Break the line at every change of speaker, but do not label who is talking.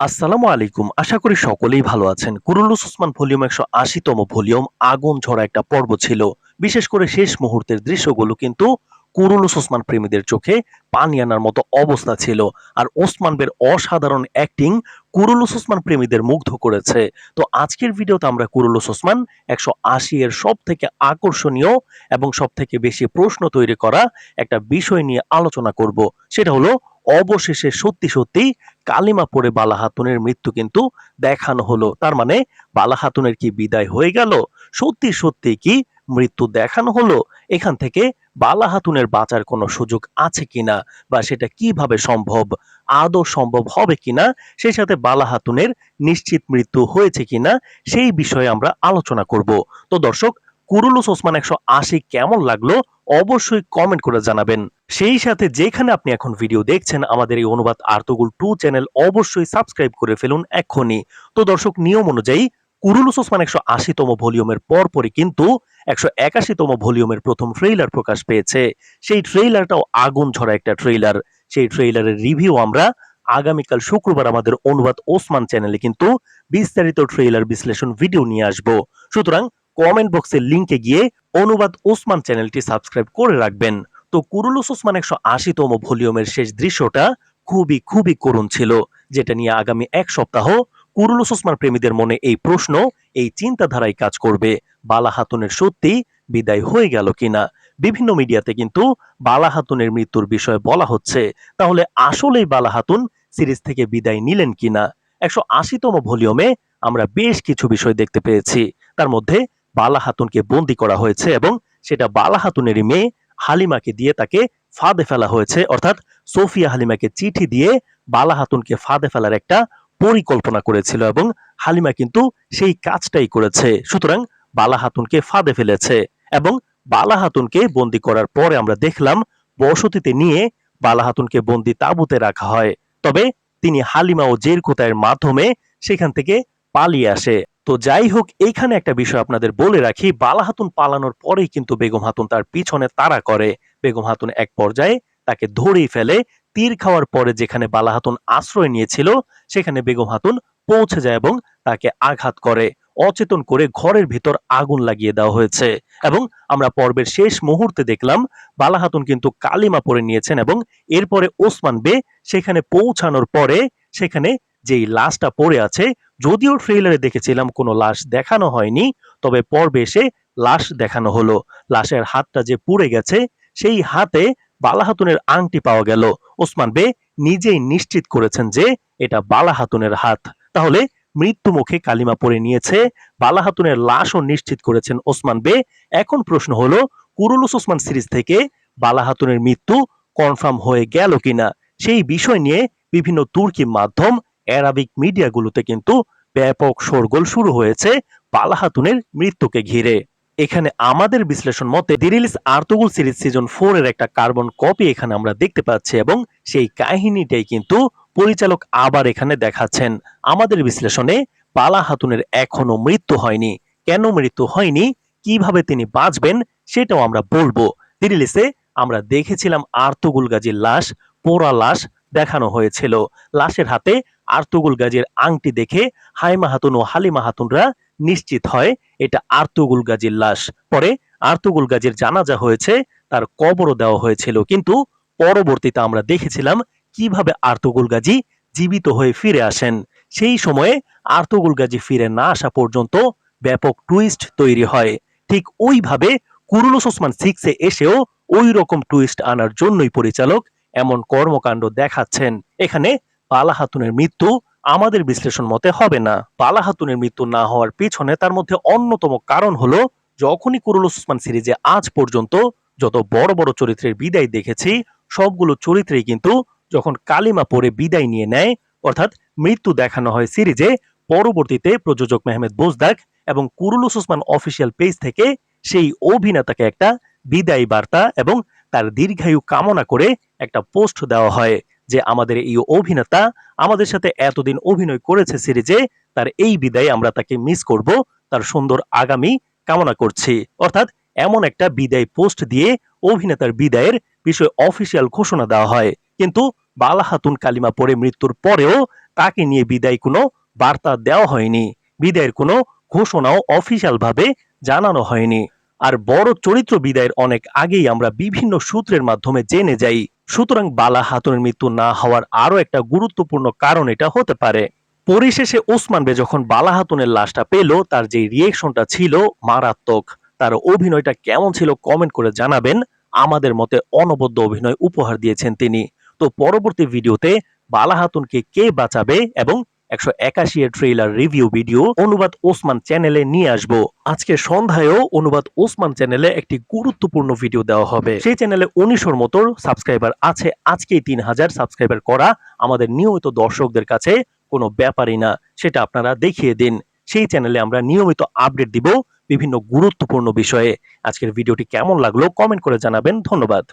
আসসালামু আলাইকুম। আশা করি সকলেই ভালো আছেন। কুরুলুস ওসমান ভলিউম একশো আশিতম ভলিউম আগুন ঝরা একটা পর্ব ছিল। বিশেষ করে শেষ মুহূর্তের দৃশ্যগুলো কিন্তু কুরুলুস ওসমান প্রেমীদের চোখে পানি আনার মতো অবস্থা ছিল। আর ওসমান বের অসাধারণ অ্যাক্টিং কুরুলুস ওসমান প্রেমীদের মুগ্ধ করেছে। তো আজকের ভিডিওতে আমরা কুরুলুস ওসমান একশো আশি এর সব থেকে আকর্ষণীয় এবং সব থেকে বেশি প্রশ্ন তৈরি করা একটা বিষয় নিয়ে আলোচনা করব। সেটা হলো অবশেষে সত্যি সত্যি কালিমা পড়ে বালা হাতুনের মৃত্যু কিন্তু দেখানো হলো। তার মানে বালা হাতুনের কি বিদায় হয়ে গেল? সত্যি সত্যি কি মৃত্যু দেখানো হলো? এখান থেকে বালা হাতুনের বাঁচার কোনো সুযোগ আছে কিনা বা সেটা কীভাবে সম্ভব? আদৌ সম্ভব হবে কিনা? সেই সাথে বালা হাতুনের নিশ্চিত মৃত্যু হয়েছে কিনা? সেই বিষয়ে আমরা আলোচনা করব। তো দর্শক কুরুলুস ওসমান একশো আশি কেমন লাগল অবশ্যই কমেন্ট করে জানাবেন। সেই সাথে যেখানে আপনি এখন ভিডিও দেখছেন, আমাদের এই অনুবাদ আর্তগুল টু চ্যানেল অবশ্যই সাবস্ক্রাইব করে ফেলুন এক্ষুনি। তো দর্শক, নিয়ম অনুযায়ী কুরুলুস ওসমান একশো আশিতম ভলিউমের পরপরই কিন্তু একশো একাশিতম ভলিউমের প্রথম ট্রেইলার প্রকাশ পেয়েছে। সেই ট্রেইলারটাও আগুন ঝরা একটা ট্রেইলার সেই ট্রেইলারের রিভিউ আমরা আগামীকাল শুক্রবার আমাদের অনুবাদ ওসমান চ্যানেলে কিন্তু বিস্তারিত ট্রেইলার বিশ্লেষণ ভিডিও নিয়ে আসব। সুতরাং কমেন্ট বক্সের লিংকে গিয়ে অনুবাদ ওসমান চ্যানেলটি সাবস্ক্রাইব করে রাখবেন। তো কুরুলুস ওসমান একশো আশিতম ভলিউমের শেষ দৃশ্যটা খুবই খুবই করুণ ছিল, যেটা নিয়ে আগামী এক সপ্তাহ কুরুলুস ওসমান প্রেমীদের মনে এই প্রশ্ন, এই চিন্তাধারায় কাজ করবে। বালা হাতুনের সত্যি বিদায় হয়ে গেল কিনা? বিভিন্ন মিডিয়াতে কিন্তু বালা হাতুনের মৃত্যুর বিষয়ে বলা হচ্ছে, তাহলে আসলেই বালা হাতুন সিরিজ থেকে বিদায় নিলেন কিনা? একশো আশিতম ভলিউমে আমরা বেশ কিছু বিষয় দেখতে পেয়েছি। তার মধ্যে বালা হাতুনকে বন্দি করা হয়েছে এবং সেটা বালা হাতুনেরই মেয়ে হালিমাকে দিয়ে তাকে ফাঁদে ফেলা হয়েছে। অর্থাৎ সোফিয়া হালিমাকে চিঠি দিয়ে বালা হাতুনকে ফাঁদে ফেলার একটা পরিকল্পনা করেছিল এবং হালিমা কিন্তু সেই কাজটাই করেছে। সুতরাং বালা হাতুনকে ফাঁদে ফেলেছে এবং বালা হাতুনকে বন্দি করার পরে আমরা দেখলাম বসতিতে নিয়ে বালা হাতুনকে বন্দি তাঁবুতে রাখা হয়। তবে তিনি হালিমা ও জের কোতায়ের মাধ্যমে সেখান থেকে পালিয়ে আসে। তো যাই হোক, এইখানে একটা বিষয় আপনাদের বলে রাখি। বালা হাতুন পালানোর পরেই কিন্তু বেগম হাতুন তার পিছনে তাড়া করে। বেগম হাতুন এক পর্যায়ে তাকে ধরেই ফেলে। তীর খাওয়ার পরে যেখানে বালা হাতুন আশ্রয় নিয়েছিল, সেখানে বেগম হাতুন পৌঁছে যায় এবং তাকে আঘাত করে। অচেতন করে ঘরের ভিতর আগুন লাগিয়ে দেওয়া হয়েছে। এবং আমরা পর্বের শেষ মুহূর্তে দেখলাম, বালা হাতুন কিন্তু কালিমা পরে নিয়েছেন এবং এরপরে ওসমান বে সেখানে পৌঁছানোর পরে সেখানে যেই লাশটা পড়ে আছে, যদিও ট্রেইলারে দেখেছিলাম কোনো লাশ দেখানো হয়নি, তবে পর্বে এসে লাশ দেখানো হলো। লাশের হাতটা যে পুড়ে গেছে, সেই হাতে বালা হাতুনের আংটি পাওয়া গেল। ওসমান বে নিজেই নিশ্চিত করেছেন যে এটা বালা হাতুনের হাত। তাহলে মৃত্যু মুখে কালিমা পরে নিয়েছে বালা হাতুনের লাশও নিশ্চিত করেছেন ওসমান বে। এখন প্রশ্ন হলো, কুরুলুস ওসমান সিরিজ থেকে বালা হাতুনের মৃত্যু কনফার্ম হয়ে গেল কিনা? সেই বিষয় নিয়ে বিভিন্ন তুর্কি মাধ্যম অ্যারাবিক মিডিয়াগুলোতে কিন্তু ব্যাপক শোরগোল শুরু হয়েছে বালা হাতুনের মৃত্যুকে ঘিরে। এখানে আমাদের বিশ্লেষণ মতে Dirilis Ertugrul series season four এর একটা কার্বন কপি এখানে আমরা দেখতে পাচ্ছি এবং সেই কাহিনীটাই কিন্তু পরিচালক আবার এখানে দেখাচ্ছেন। আমাদের বিশ্লেষণে বালা হাতুনের এখনও মৃত্যু হয়নি। কেন মৃত্যু হয়নি? কীভাবে তিনি বাঁচবেন? সেটাও আমরা বলব। দিরিলিসে আমরা দেখেছিলাম আর্তুগুল গাজীর লাশ, পোড়া লাশ দেখানো হয়েছিল। লাশের হাতে আর্তুগুল গাজীর আংটি দেখে হাইমা হাতুন ও হালিমা হাতুনরা নিশ্চিত হয়, এটা আর্তুগুল গাজীর লাশ। পরে আর্তুগুল গাজীর জানাজা হয়েছে, তার কবরও দেওয়া হয়েছিল। কিন্তু পরবর্তীতে আমরা দেখেছিলাম কীভাবে আর্তুগুল গাজী জীবিত হয়ে ফিরে আসেন। সেই সময়ে আর্তুগুল গাজী ফিরে না আসা পর্যন্ত ব্যাপক টুইস্ট তৈরি হয়। ঠিক ওইভাবে কুরুলুস ওসমান সিক্সে এসেও ওই রকম টুইস্ট আনার জন্যই পরিচালক এমন কর্মকাণ্ড দেখাচ্ছেন। এখানে পালা হাতুনের মৃত্যু আমাদের বিশ্লেষণ মতে হবে না। পালা হাতুনের মৃত্যু না হওয়ার পিছনে তার মধ্যে অন্যতম কারণ হলো, যখনই কুরুলুস ওসমান সিরিজে আজ পর্যন্ত যত বড় বড় চরিত্রের বিদায় দেখেছি, সবগুলো চরিত্রেই কিন্তু যখন কালিমা পরে বিদায় নিয়ে নেয়, অর্থাৎ মৃত্যু দেখানো হয় সিরিজে, পরবর্তীতে প্রযোজক মেহমেদ বোজদাক এবং কুরুলুস ওসমান অফিসিয়াল পেজ থেকে সেই অভিনেতাকে একটা বিদায় বার্তা এবং তার দীর্ঘায়ু কামনা করে একটা পোস্ট দেওয়া হয়। যে আমাদের এই অভিনেতা আমাদের সাথে এতদিন অভিনয় করেছে সিরিজে, তার এই বিদায় আমরা তাকে মিস করব, তার সুন্দর আগামী কামনা করছি। অর্থাৎ এমন একটা বিদায় পোস্ট দিয়ে অভিনেতার বিদায়ের বিষয়ে অফিসিয়াল ঘোষণা দেওয়া হয়। কিন্তু বালা হাতুন কালিমা পরে মৃত্যুর পরেও তাকে নিয়ে বিদায় কোনো বার্তা দেওয়া হয়নি। বিদায়ের কোনো ঘোষণাও অফিসিয়াল ভাবে জানানো হয়নি। আর বড় চরিত্র বিদায়ের অনেক আগেই আমরা বিভিন্ন সূত্রের মাধ্যমে জেনে যাই। সুতরাং বালা হাতুনের মৃত্যু না হওয়ার আরও একটা গুরুত্বপূর্ণ কারণ এটা হতে পারে। পরিশেষে ওসমান বে যখন বালা হাতুনের লাশটা পেল, তার যে রিয়েকশনটা ছিল মারাত্মক। তার অভিনয়টা কেমন ছিল কমেন্ট করে জানাবেন। আমাদের মতে অনবদ্য অভিনয় উপহার দিয়েছেন তিনি। তো পরবর্তী ভিডিওতে বালা হাতুনকে কে বাঁচাবে এবং একশো একাশি এর ট্রেইলার রিভিউ ভিডিও অনুবাদ ওসমান চ্যানেলে নিয়ে আসব। আজকে সন্ধ্যায়ও অনুবাদ ওসমান চ্যানেলে একটি গুরুত্বপূর্ণ ভিডিও দেওয়া হবে। সেই চ্যানেলে উনিশশোর মতো সাবস্ক্রাইবার আছে, আজকেই তিন হাজার সাবস্ক্রাইবার করা আমাদের নিয়মিত দর্শকদের কাছে কোনো ব্যাপারই না, সেটা আপনারা দেখিয়ে দিন। সেই চ্যানেলে আমরা নিয়মিত আপডেট দিব বিভিন্ন গুরুত্বপূর্ণ বিষয়ে। আজকের ভিডিওটি কেমন লাগল কমেন্ট করে জানাবেন, ধন্যবাদ।